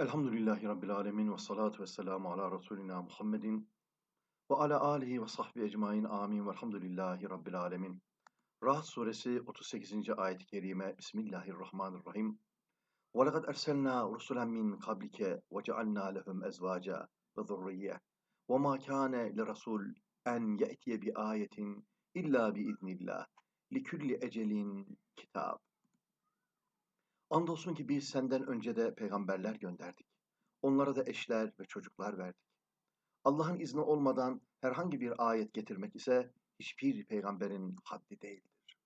Elhamdülillahi Rabbil Alemin ve salatu ve selamu ala Resulina Muhammedin ve ala alihi ve sahbihi ecmain amin velhamdülillahi Rabbil Alemin. Rahat suresi 38. ayet-i kerime Bismillahirrahmanirrahim. Ve lekad erselna rusulen min kablike ve cealna lehum ezvaca ve zurriye ve ma kâne li rasul en ye'tiye bi ayetin illa bi iznillah li kulli ecelin kitab. Andolsun ki biz senden önce de peygamberler gönderdik. Onlara da eşler ve çocuklar verdik. Allah'ın izni olmadan herhangi bir ayet getirmek ise hiçbir peygamberin haddi değildir.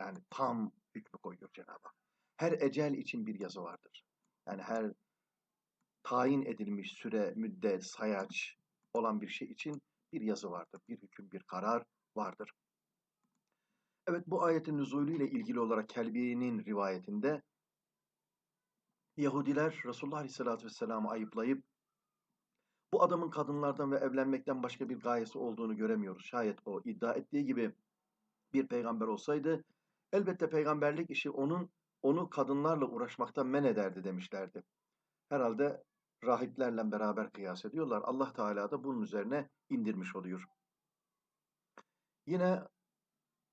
Yani tam hükmü koyuyor Cenab-ı Hak. Her ecel için bir yazı vardır. Yani her tayin edilmiş süre, müddet, sayaç olan bir şey için bir yazı vardır. Bir hüküm, bir karar vardır. Evet bu ayetin nüzulü ile ilgili olarak Kelbi'nin rivayetinde Yahudiler Resulullah Aleyhisselatü Vesselam'ı ayıplayıp bu adamın kadınlardan ve evlenmekten başka bir gayesi olduğunu göremiyoruz. Şayet o iddia ettiği gibi bir peygamber olsaydı elbette peygamberlik işi onun onu kadınlarla uğraşmaktan men ederdi demişlerdi. Herhalde rahiplerle beraber kıyas ediyorlar. Allah Teala da bunun üzerine indirmiş oluyor. Yine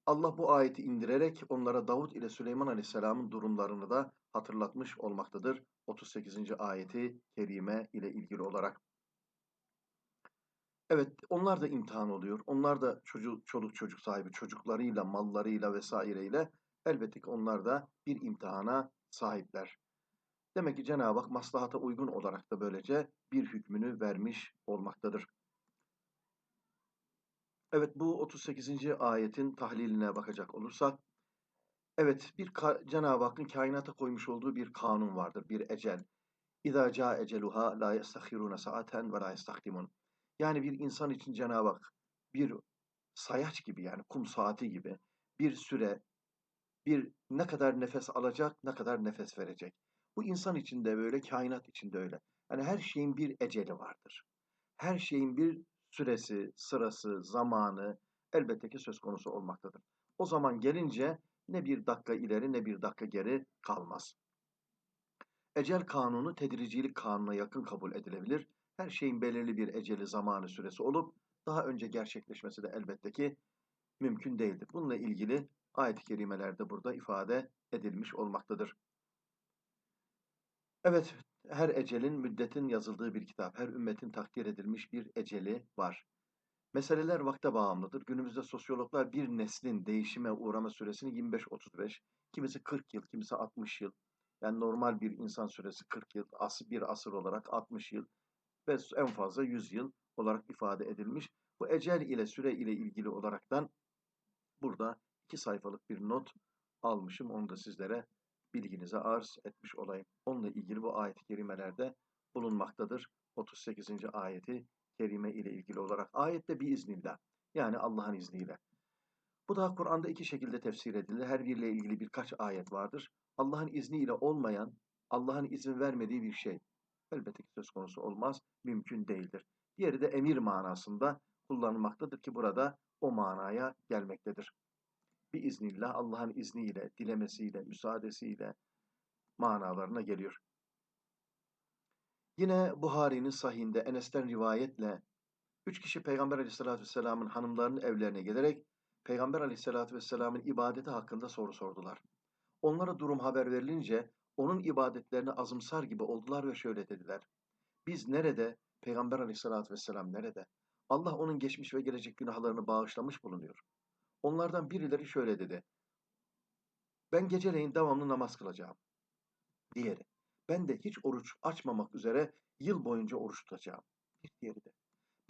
Allah bu ayeti indirerek onlara Davut ile Süleyman Aleyhisselam'ın durumlarını da hatırlatmış olmaktadır. 38. ayeti kerime ile ilgili olarak. Evet, onlar da imtihan oluyor. Onlar da çocuk, çoluk çocuk sahibi, çocuklarıyla, mallarıyla vesaireyle elbette ki onlar da bir imtihana sahipler. Demek ki Cenab-ı Hak maslahata uygun olarak da böylece bir hükmünü vermiş olmaktadır. Evet bu 38. ayetin tahliline bakacak olursak, evet bir Cenab-ı Hakk'ın kainata koymuş olduğu bir kanun vardır, bir ecel. İza ca eceluha la yestahiruna saaten ve la yestakdimun. Yani bir insan için Cenab-ı Hak bir sayaç gibi yani kum saati gibi bir süre, bir ne kadar nefes alacak, ne kadar nefes verecek. Bu insan için de böyle, kainat için de öyle. Yani her şeyin bir eceli vardır. Her şeyin bir süresi, sırası, zamanı elbette ki söz konusu olmaktadır. O zaman gelince ne bir dakika ileri ne bir dakika geri kalmaz. Ecel kanunu tedricilik kanuna yakın kabul edilebilir. Her şeyin belirli bir eceli zamanı süresi olup daha önce gerçekleşmesi de elbette ki mümkün değildir. Bununla ilgili ayet-i kerimelerde burada ifade edilmiş olmaktadır. Evet, her ecelin müddetin yazıldığı bir kitap, her ümmetin takdir edilmiş bir eceli var. Meseleler vakte bağımlıdır. Günümüzde sosyologlar bir neslin değişime uğrama süresini 25-35, kimisi 40 yıl, kimisi 60 yıl. Yani normal bir insan süresi 40 yıl, asır, bir asır olarak 60 yıl ve en fazla 100 yıl olarak ifade edilmiş. Bu ecel ile süre ile ilgili olaraktan burada iki sayfalık bir not almışım. Onu da sizlere bilginize arz etmiş olayım. Onunla ilgili bu ayet-i kerimelerde bulunmaktadır. 38. ayeti kerime ile ilgili olarak. Ayette bir iznillah. Yani Allah'ın izniyle. Bu da Kur'an'da iki şekilde tefsir edilir. Her biriyle ilgili birkaç ayet vardır. Allah'ın izniyle olmayan, Allah'ın izin vermediği bir şey elbette ki söz konusu olmaz, mümkün değildir. Diğeri de emir manasında kullanılmaktadır ki burada o manaya gelmektedir bir iznillah Allah'ın izniyle, dilemesiyle, müsaadesiyle manalarına geliyor. Yine Buhari'nin sahihinde Enes'ten rivayetle üç kişi Peygamber aleyhissalatü vesselamın hanımlarının evlerine gelerek Peygamber aleyhissalatü vesselamın ibadeti hakkında soru sordular. Onlara durum haber verilince onun ibadetlerini azımsar gibi oldular ve şöyle dediler. Biz nerede? Peygamber aleyhissalatü vesselam nerede? Allah onun geçmiş ve gelecek günahlarını bağışlamış bulunuyor. Onlardan birileri şöyle dedi. Ben geceleyin devamlı namaz kılacağım. Diğeri. Ben de hiç oruç açmamak üzere yıl boyunca oruç tutacağım. Bir diğeri de.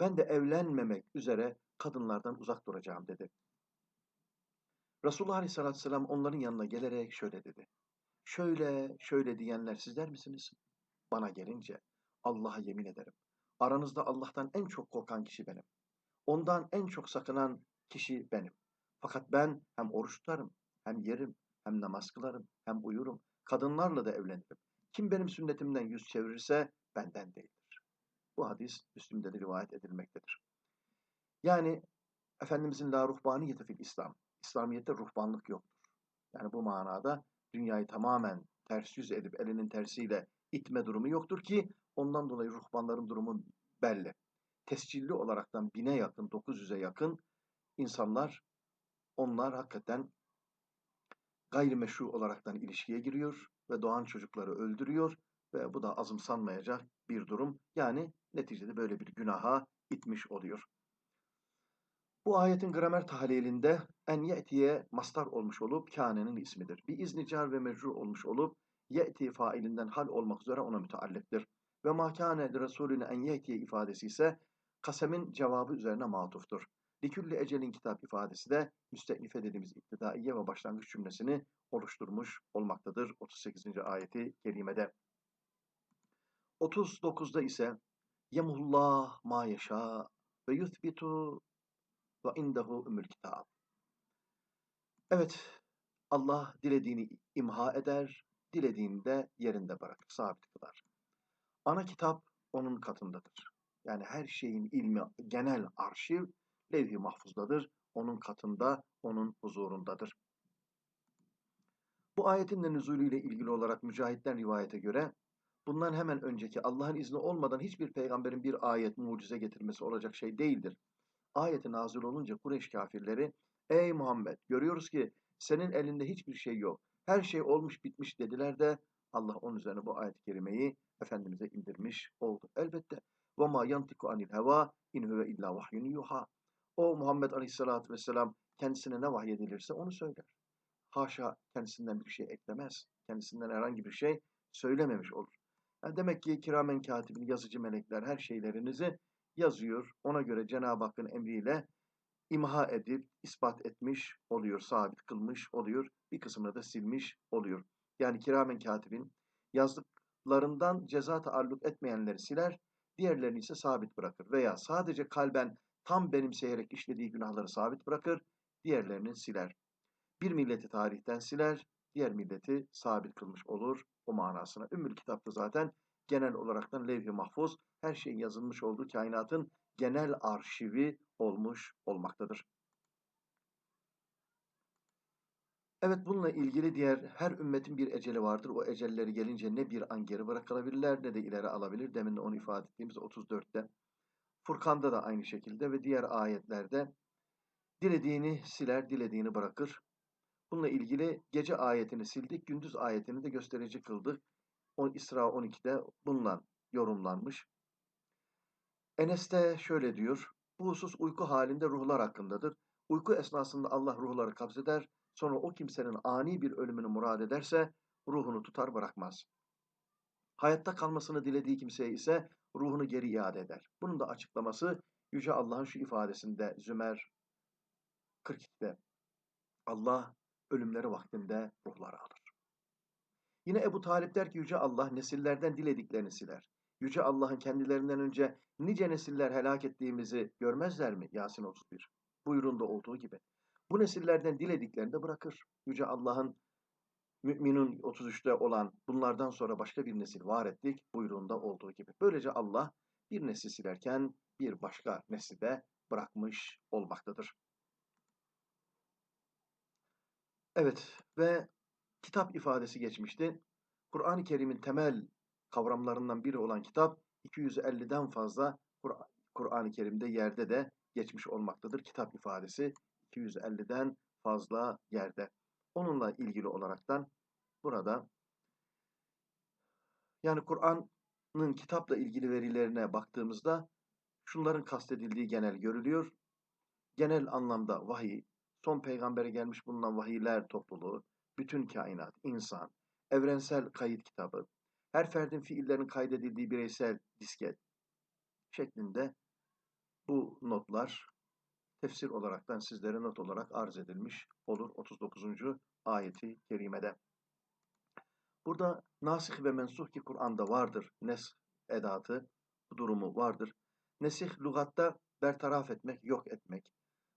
Ben de evlenmemek üzere kadınlardan uzak duracağım dedi. Resulullah Aleyhisselatü Vesselam onların yanına gelerek şöyle dedi. Şöyle, şöyle diyenler sizler misiniz? Bana gelince Allah'a yemin ederim. Aranızda Allah'tan en çok korkan kişi benim. Ondan en çok sakınan kişi benim. Fakat ben hem oruç tutarım, hem yerim, hem namaz kılarım, hem uyurum. Kadınlarla da evlenirim. Kim benim sünnetimden yüz çevirirse benden değildir. Bu hadis Müslim'de de rivayet edilmektedir. Yani Efendimizin la ruhbaniyeti fil İslam. İslamiyette ruhbanlık yoktur. Yani bu manada dünyayı tamamen ters yüz edip elinin tersiyle itme durumu yoktur ki ondan dolayı ruhbanların durumu belli. Tescilli olaraktan bine yakın, 900'e yakın insanlar onlar hakikaten gayrimeşru olaraktan ilişkiye giriyor ve doğan çocukları öldürüyor ve bu da azımsanmayacak bir durum. Yani neticede böyle bir günaha itmiş oluyor. Bu ayetin gramer tahlilinde en ye'tiye mastar olmuş olup kânenin ismidir. Bir iznicar ve mecrur olmuş olup ye'ti failinden hal olmak üzere ona müteallıktır. Ve mahkâne Resulüne en ye'tiye ifadesi ise kasemin cevabı üzerine matuftur. Likülli ecelin kitap ifadesi de müsteknife dediğimiz iktidaiye ve başlangıç cümlesini oluşturmuş olmaktadır. 38. ayeti kerimede. 39'da ise Yemullah ma yeşâ ve yuthbitu ve indehu ümmül kitab. Evet, Allah dilediğini imha eder, dilediğinde yerinde bırakır, sabit kılar. Ana kitap onun katındadır. Yani her şeyin ilmi, genel arşiv levh-i mahfuzdadır. Onun katında, onun huzurundadır. Bu ayetin de nüzulüyle ilgili olarak mücahitten rivayete göre bundan hemen önceki Allah'ın izni olmadan hiçbir peygamberin bir ayet, mucize getirmesi olacak şey değildir. Ayeti nazil olunca Kureyş kafirleri Ey Muhammed görüyoruz ki senin elinde hiçbir şey yok. Her şey olmuş bitmiş dediler de Allah onun üzerine bu ayet-i kerimeyi Efendimiz'e indirmiş oldu. Elbette. وَمَا يَنْتِكُ عَنِ الْهَوَى اِنْ هُوَ اِلَّا وَحْيٌ يُوحَى o Muhammed Aleyhisselatü Vesselam kendisine ne vahyedilirse onu söyler. Haşa kendisinden bir şey eklemez. Kendisinden herhangi bir şey söylememiş olur. Yani demek ki kiramen katibin yazıcı melekler her şeylerinizi yazıyor. Ona göre Cenab-ı Hakk'ın emriyle imha edip ispat etmiş oluyor, sabit kılmış oluyor. Bir kısmını da silmiş oluyor. Yani kiramen katibin yazdıklarından ceza taalluk etmeyenleri siler, diğerlerini ise sabit bırakır. Veya sadece kalben tam benimseyerek işlediği günahları sabit bırakır, diğerlerini siler. Bir milleti tarihten siler, diğer milleti sabit kılmış olur o manasına. Ümmül kitapta zaten genel olaraktan levh-i mahfuz her şeyin yazılmış olduğu kainatın genel arşivi olmuş olmaktadır. Evet bununla ilgili diğer her ümmetin bir eceli vardır. O ecelleri gelince ne bir an geri bırakılabilirler ne de ileri alabilir. Demin de onu ifade ettiğimiz 34'te. Furkan'da da aynı şekilde ve diğer ayetlerde dilediğini siler, dilediğini bırakır. Bununla ilgili gece ayetini sildik, gündüz ayetini de gösterici kıldık. İsra 12'de bununla yorumlanmış. Enes de şöyle diyor. Bu husus uyku halinde ruhlar hakkındadır. Uyku esnasında Allah ruhları kabzeder. Sonra o kimsenin ani bir ölümünü murad ederse ruhunu tutar bırakmaz. Hayatta kalmasını dilediği kimseye ise ruhunu geri iade eder. Bunun da açıklaması Yüce Allah'ın şu ifadesinde Zümer 42'de Allah ölümleri vaktinde ruhları alır. Yine Ebu Talip der ki Yüce Allah nesillerden dilediklerini siler. Yüce Allah'ın kendilerinden önce nice nesiller helak ettiğimizi görmezler mi? Yasin 31. Buyruğunda olduğu gibi. Bu nesillerden dilediklerini de bırakır. Yüce Allah'ın Müminun 33'te olan bunlardan sonra başka bir nesil var ettik buyruğunda olduğu gibi. Böylece Allah bir nesil silerken bir başka nesli de bırakmış olmaktadır. Evet ve kitap ifadesi geçmişti. Kur'an-ı Kerim'in temel kavramlarından biri olan kitap 250'den fazla Kur'an-ı Kerim'de yerde de geçmiş olmaktadır. Kitap ifadesi 250'den fazla yerde. Onunla ilgili olaraktan burada yani Kur'an'ın kitapla ilgili verilerine baktığımızda şunların kastedildiği genel görülüyor. Genel anlamda vahiy, son peygambere gelmiş bulunan vahiyler topluluğu, bütün kainat, insan, evrensel kayıt kitabı, her ferdin fiillerinin kaydedildiği bireysel disket şeklinde bu notlar tefsir olaraktan sizlere not olarak arz edilmiş olur 39. ayeti kerimede. Burada nasih ve mensuh ki Kur'an'da vardır. Nes edatı bu durumu vardır. Nesih lügatta bertaraf etmek, yok etmek.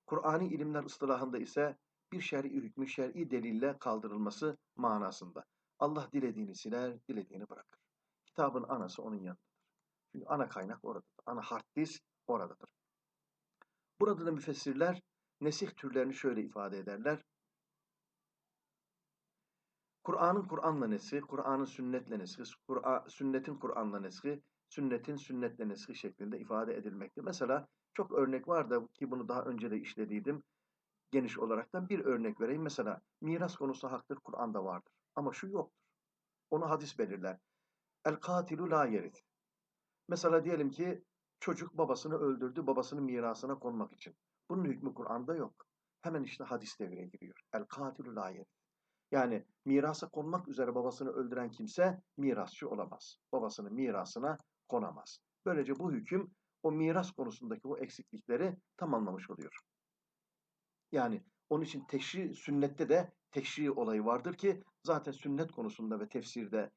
Kur'ani ilimler ıstılahında ise bir şer'i hükmü şer'i delille kaldırılması manasında. Allah dilediğini siler, dilediğini bırakır. Kitabın anası onun yanındadır. Çünkü ana kaynak oradadır. Ana hard disk oradadır. Burada da müfessirler nesih türlerini şöyle ifade ederler. Kur'an'ın Kur'an'la neshi, Kur'an'ın sünnetle neshi, Kur'an, sünnetin Kur'an'la neshi, sünnetin sünnetle neshi şeklinde ifade edilmekte. Mesela çok örnek var da ki bunu daha önce de işlediydim geniş olaraktan bir örnek vereyim. Mesela miras konusu haktır Kur'an'da vardır. Ama şu yoktur. Onu hadis belirler. El katilu la yerit. Mesela diyelim ki çocuk babasını öldürdü babasının mirasına konmak için. Bunun hükmü Kur'an'da yok. Hemen işte hadis devreye giriyor. El katilu la yerit. Yani mirasa konmak üzere babasını öldüren kimse mirasçı olamaz. Babasının mirasına konamaz. Böylece bu hüküm o miras konusundaki o eksiklikleri tamamlamış oluyor. Yani onun için teşri sünnette de teşri olayı vardır ki zaten sünnet konusunda ve tefsirde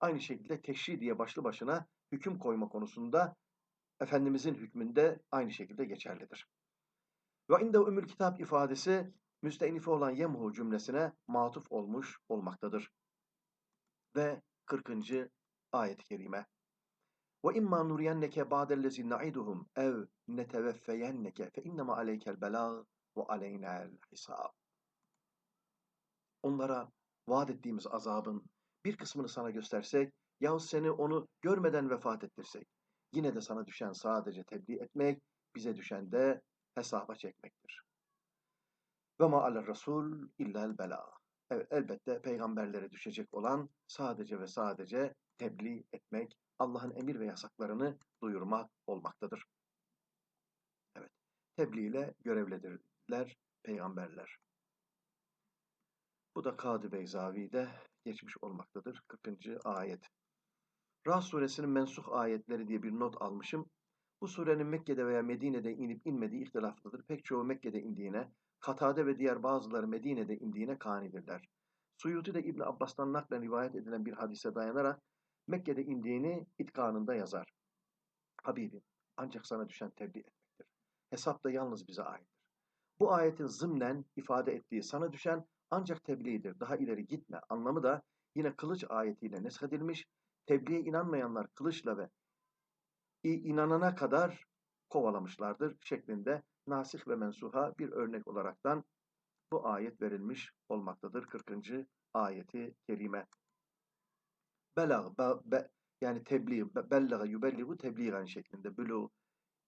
aynı şekilde teşri diye başlı başına hüküm koyma konusunda Efendimizin hükmünde aynı şekilde geçerlidir. Ve inde ümül kitap ifadesi müsteinifi olan yemhu cümlesine matuf olmuş olmaktadır. Ve 40. ayet-i kerime. Ve imma nuriyenneke ba'dellezi na'iduhum ev neteveffeyenneke fe innema aleykel belâ ve aleynel hisab. Onlara vaat ettiğimiz azabın bir kısmını sana göstersek yahut seni onu görmeden vefat ettirsek yine de sana düşen sadece tebliğ etmek, bize düşen de hesaba çekmektir. Ve ma aler rasul illel bela. Evet elbette peygamberlere düşecek olan sadece ve sadece tebliğ etmek, Allah'ın emir ve yasaklarını duyurmak olmaktadır. Evet, tebliğ ile görevlidirler peygamberler. Bu da Kadı Beyzavi'de geçmiş olmaktadır. 40. ayet. Rah suresinin mensuh ayetleri diye bir not almışım. Bu surenin Mekke'de veya Medine'de inip inmediği ihtilaflıdır. Pek çoğu Mekke'de indiğine, Katade ve diğer bazıları Medine'de indiğine kanidirler. Suyuti de İbn Abbas'tan naklen rivayet edilen bir hadise dayanarak Mekke'de indiğini itkanında yazar. Habibim ancak sana düşen tebliğ etmektir. Hesap da yalnız bize aittir. Bu ayetin zımnen ifade ettiği sana düşen ancak tebliğdir. Daha ileri gitme anlamı da yine kılıç ayetiyle neshedilmiş. Tebliğe inanmayanlar kılıçla ve inanana kadar kovalamışlardır şeklinde nasih ve mensuha bir örnek olaraktan bu ayet verilmiş olmaktadır. 40. ayeti kerime. Belag, be, be, yani tebliğ, be, bellaga yubelligu tebliğen şeklinde bulu,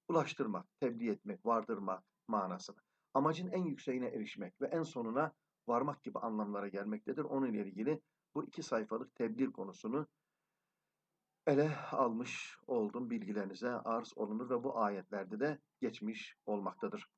ulaştırmak, tebliğ etmek, vardırmak manasını. Amacın en yükseğine erişmek ve en sonuna varmak gibi anlamlara gelmektedir. Onun ile ilgili bu iki sayfalık tebliğ konusunu ele almış oldum bilgilerinize arz olunur ve bu ayetlerde de geçmiş olmaktadır.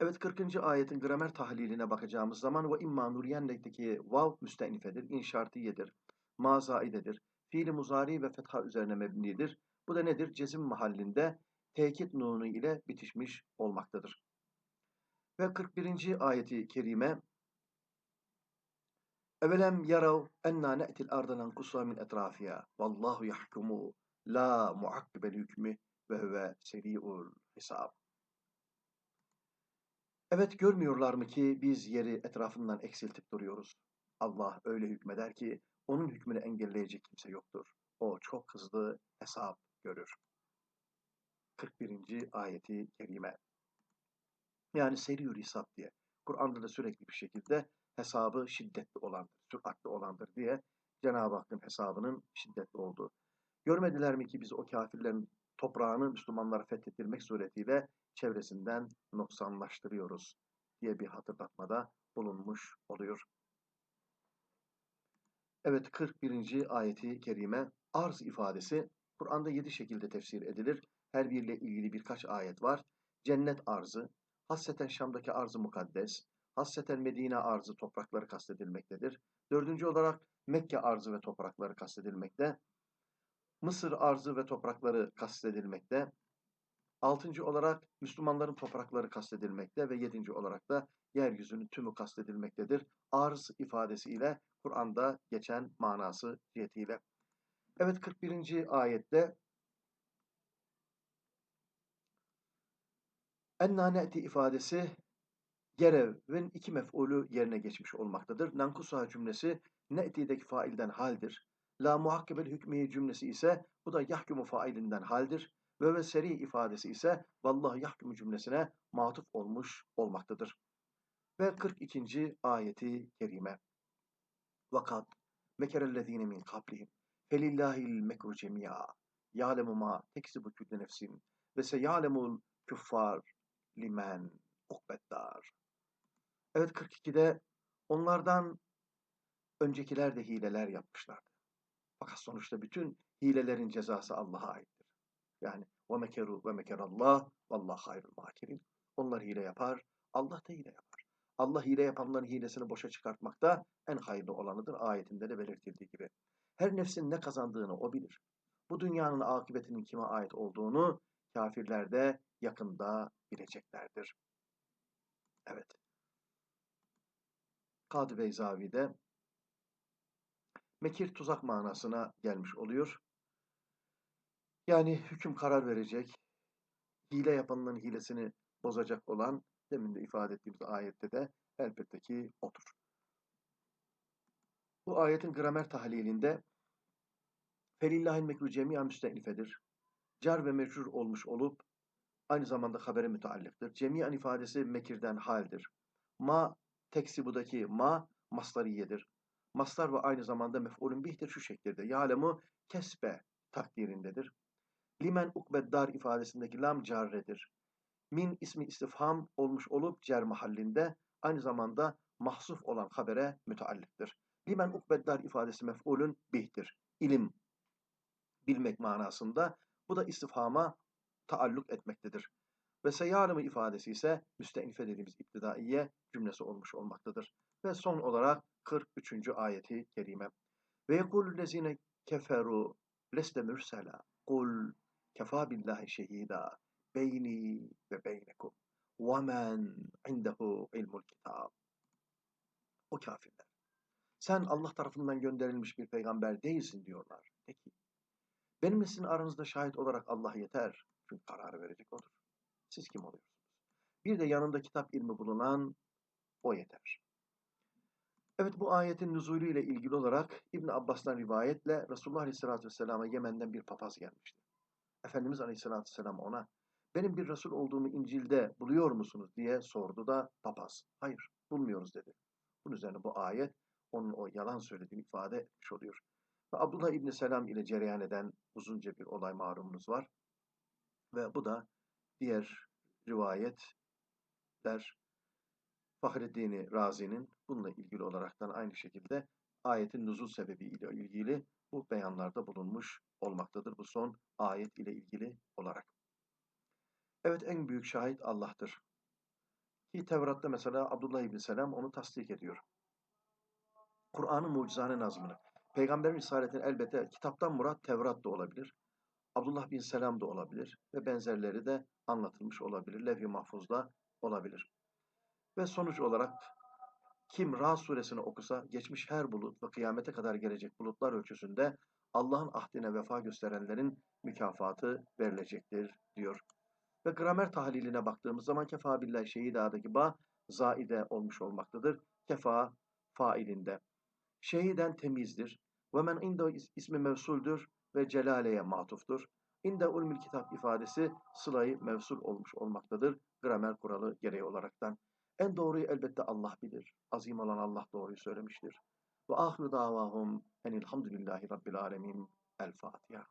Evet 40. ayetin gramer tahliline bakacağımız zaman ve imma nuriyennekteki vav müstenifedir, inşartiyedir, mazaidedir, fiili muzari ve fetha üzerine mebnidir. Bu da nedir? Cezim mahallinde tekit nunu ile bitişmiş olmaktadır. Ve 41. ayeti kerime Evelem yarav enna ne'til ardanan kusa min etrafiya vallahu yahkumu la muakkibel hükmü ve huve seri'ul hesab. Evet görmüyorlar mı ki biz yeri etrafından eksiltip duruyoruz. Allah öyle hükmeder ki onun hükmünü engelleyecek kimse yoktur. O çok hızlı hesap görür. 41. ayeti kerime. Yani seriül hesap diye. Kur'an'da da sürekli bir şekilde hesabı şiddetli olandır, süratli olandır diye Cenab-ı Hakk'ın hesabının şiddetli olduğu. Görmediler mi ki biz o kafirlerin toprağını Müslümanlara fethedilmek suretiyle çevresinden noksanlaştırıyoruz diye bir hatırlatmada bulunmuş oluyor. Evet 41. ayeti kerime arz ifadesi Kur'an'da yedi şekilde tefsir edilir. Her biriyle ilgili birkaç ayet var. Cennet arzı, hasseten Şam'daki arzı mukaddes, hasseten Medine arzı toprakları kastedilmektedir. Dördüncü olarak Mekke arzı ve toprakları kastedilmekte. Mısır arzı ve toprakları kastedilmekte. Altıncı olarak Müslümanların toprakları kastedilmekte ve yedinci olarak da yeryüzünün tümü kastedilmektedir. Arz ifadesiyle Kur'an'da geçen manası cihetiyle. Evet 41. ayette Enna ne'ti ifadesi gerevin iki mef'ulü yerine geçmiş olmaktadır. Nankusa cümlesi ne'tideki failden haldir. La muhakkebel hükmiye cümlesi ise bu da yahkumu failinden haldir. Ve ve seri ifadesi ise vallahi yahkumu cümlesine matuf olmuş olmaktadır. Ve 42. ayeti kerime. Vakat mekerellezine min kablihim. Felillahil mekru cemi'a. Ya'lemu ma teksibu külle nefsin. Ve seyalemul küffar limen ukbeddar. Evet 42'de onlardan öncekiler de hileler yapmışlardı. Fakat sonuçta bütün hilelerin cezası Allah'a aittir. Yani ve mekeru ve mekerallah vallah hayrul makirin. Onlar hile yapar, Allah da hile yapar. Allah hile yapanların hilesini boşa çıkartmakta en hayırlı olanıdır. Ayetinde de belirtildiği gibi. Her nefsin ne kazandığını o bilir. Bu dünyanın akıbetinin kime ait olduğunu kafirler de yakında bileceklerdir. Evet. Kadı Beyzavi'de mekir tuzak manasına gelmiş oluyor. Yani hüküm karar verecek, hile yapanların hilesini bozacak olan demin de ifade ettiğimiz ayette de elbette ki odur. Bu ayetin gramer tahlilinde felillahil mekru cemiyen müstenifedir. Car ve mecrur olmuş olup aynı zamanda habere müteallıktır. Cemiyen ifadesi mekirden haldir. Ma teksibudaki ma masdariyedir. Mastar ve aynı zamanda mef'ulün bihtir şu şekilde. Ya'lemu kesbe takdirindedir. Limen ukbeddar ifadesindeki lam carredir. Min ismi istifham olmuş olup cer mahallinde aynı zamanda mahsuf olan habere müteallıktır. Limen ukbeddar ifadesi mef'ulün bihtir. İlim, bilmek manasında. Bu da istifhama taalluk etmektedir. Ve seyyarımı ifadesi ise müsteinife dediğimiz iptidaiye cümlesi olmuş olmaktadır. Ve son olarak 43. ayeti kerime. Ve yekulü lezine keferu leste mürsela. Kul kefa billahi şehida beyni ve beynekum. Ve men indehu ilmul kitab. O kafirler. Sen Allah tarafından gönderilmiş bir peygamber değilsin diyorlar. Peki. Benimle sizin aranızda şahit olarak Allah yeter. Çünkü kararı verecek odur. Siz kim oluyorsunuz? Bir de yanında kitap ilmi bulunan o yeter. Evet bu ayetin nüzulü ile ilgili olarak İbn Abbas'tan rivayetle Resulullah Aleyhisselatü Vesselam'a Yemen'den bir papaz gelmişti. Efendimiz Aleyhisselatü Vesselam ona benim bir Resul olduğumu İncil'de buluyor musunuz diye sordu da papaz. Hayır bulmuyoruz dedi. Bunun üzerine bu ayet onun o yalan söylediğini ifade etmiş oluyor. Ve Abdullah İbni Selam ile cereyan eden uzunca bir olay malumunuz var. Ve bu da diğer rivayetler Fahreddin Razi'nin bununla ilgili olaraktan aynı şekilde ayetin nuzul sebebi ile ilgili bu beyanlarda bulunmuş olmaktadır bu son ayet ile ilgili olarak. Evet en büyük şahit Allah'tır. Ki Tevrat'ta mesela Abdullah İbni Selam onu tasdik ediyor. Kur'an'ın mucizane nazmını. Peygamberin risaletini elbette kitaptan murat Tevrat da olabilir. Abdullah bin Selam da olabilir ve benzerleri de anlatılmış olabilir. Levh-i Mahfuz'da olabilir. Ve sonuç olarak kim Ra suresini okusa geçmiş her bulut ve kıyamete kadar gelecek bulutlar ölçüsünde Allah'ın ahdine vefa gösterenlerin mükafatı verilecektir diyor. Ve gramer tahliline baktığımız zaman kefa billah şehidadaki ba zaide olmuş olmaktadır. Kefa failinde. Şehiden temizdir. Ve men inde ismi mevsuldür ve celaleye matuftur. İnde ulmil kitap ifadesi sılayı mevsul olmuş olmaktadır. Gramer kuralı gereği olaraktan. En doğruyu elbette Allah bilir. Azim olan Allah doğruyu söylemiştir. Ve ahru davahum enilhamdülillahi rabbil alemin. El Fatiha.